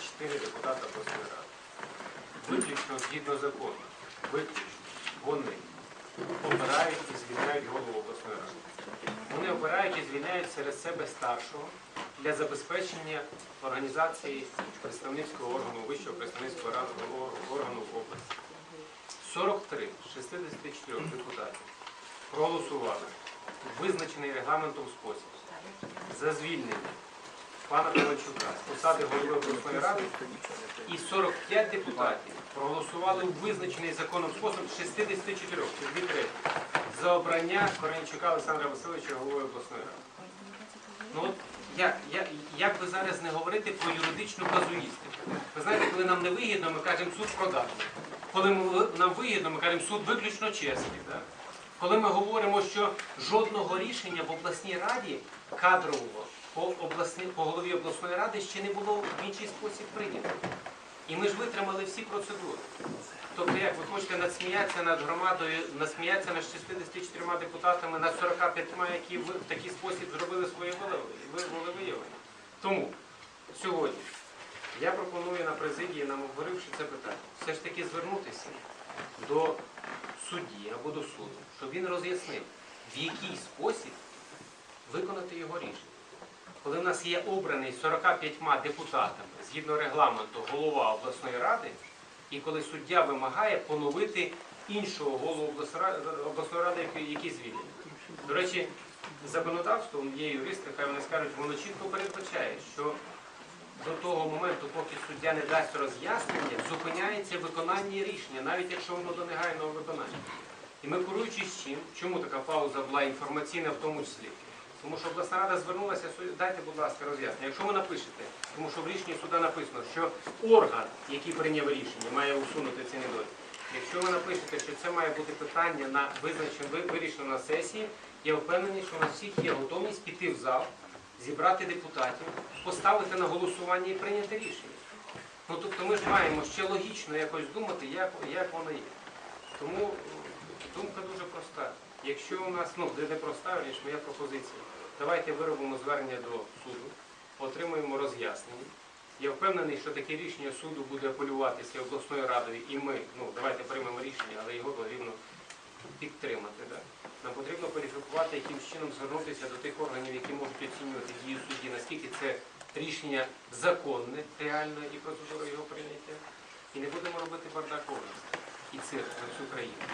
54 депутата обласної ради. Виключно згідно закону. Виключно. Вони обирають і звільняють голову обласної ради. Вони обирають і звільняють серед себе старшого для забезпечення організації представницького органу, вищого представницького раду- органу в області. 43 з 64 депутатів проголосували визначений регламентом спосіб за звільнення пана Ковальчука з посади голови обласної ради і 45 депутатів проголосували у визначений законом спосіб 64, дві треті, за обрання Коренчука Олександра Васильовича головою обласної ради. Ну от як, як, як би зараз не говорити про юридичну казуїстику? Ви знаєте, коли нам не вигідно, ми кажемо суд продажний. Коли ми, нам вигідно, ми кажемо суд виключно чесний. Да? Коли ми говоримо, що жодного рішення в обласній раді кадрового по, обласні, по голові обласної ради ще не було в інший спосіб прийнято. І ми ж витримали всі процедури. Тобто, як ви хочете надсміятися над громадою, насміятися над 64 депутатами, над 45, які в такий спосіб зробили своє волевиявлення. Тому сьогодні я пропоную на президії, нам обговоривши це питання, все ж таки звернутися до судді або до суду, щоб він роз'яснив, в який спосіб виконати його рішення. Коли в нас є обраний 45 депутатами згідно регламенту голова обласної ради, і коли суддя вимагає поновити іншого голову обласної ради, який звільнений. До речі, законодавством є юристи, хай вони скажуть, воно чітко передбачає, що до того моменту, поки суддя не дасть роз'яснення, зупиняється виконання рішення, навіть якщо воно до негайного виконання. І ми керуючись чим, чому така пауза була інформаційна в тому числі? Тому що обласна рада звернулася, дайте, будь ласка, роз'яснення. Якщо ви напишете, тому що в рішенні суда написано, що орган, який прийняв рішення, має усунути ці недоліки. Якщо ви напишете, що це має бути питання на визначено ви- вирішено на сесії, я впевнений, що у нас всіх є готовність піти в зал, зібрати депутатів, поставити на голосування і прийняти рішення. Ну тобто ми ж маємо ще логічно якось думати, як, як воно є. Тому думка дуже проста. Якщо у нас, ну не проста, моя пропозиція, давайте виробимо звернення до суду, отримуємо роз'яснення. Я впевнений, що таке рішення суду буде апелюватися обласною радою, і ми, ну давайте приймемо рішення, але його потрібно підтримати. Да? Нам потрібно кваліфікувати, яким чином звернутися до тих органів, які можуть оцінювати дію судді, наскільки це рішення законне, реально і процедура його прийняття. І не будемо робити бардак області і цирк на всю країну.